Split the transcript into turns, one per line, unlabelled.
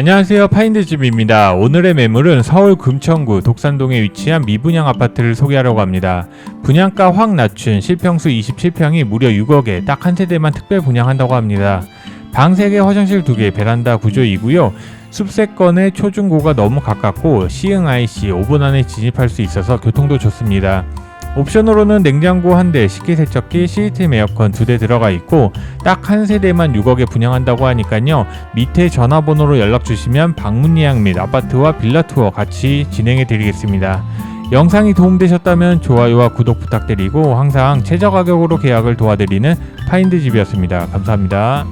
안녕하세요 파인드집입니다. 오늘의 매물은 서울 금천구 독산동에 위치한 미분양 아파트를 소개하려고 합니다. 분양가 확 낮춘 실평수 27평이 무려 6억에 딱 한 세대만 특별 분양한다고 합니다. 방 3개, 화장실 2개, 베란다 구조이고요. 숲세권의 초중고가 너무 가깝고 시흥 IC 5분 안에 진입할 수 있어서 교통도 좋습니다. 옵션으로는 냉장고 한 대, 식기세척기, 시스템 에어컨 두 대 들어가 있고 딱 한 세대만 6억에 분양한다고 하니까요. 밑에 전화번호로 연락 주시면 방문 예약 및 아파트와 빌라 투어 같이 진행해 드리겠습니다. 영상이 도움되셨다면 좋아요와 구독 부탁드리고 항상 최저 가격으로 계약을 도와드리는 파인드 집이었습니다. 감사합니다.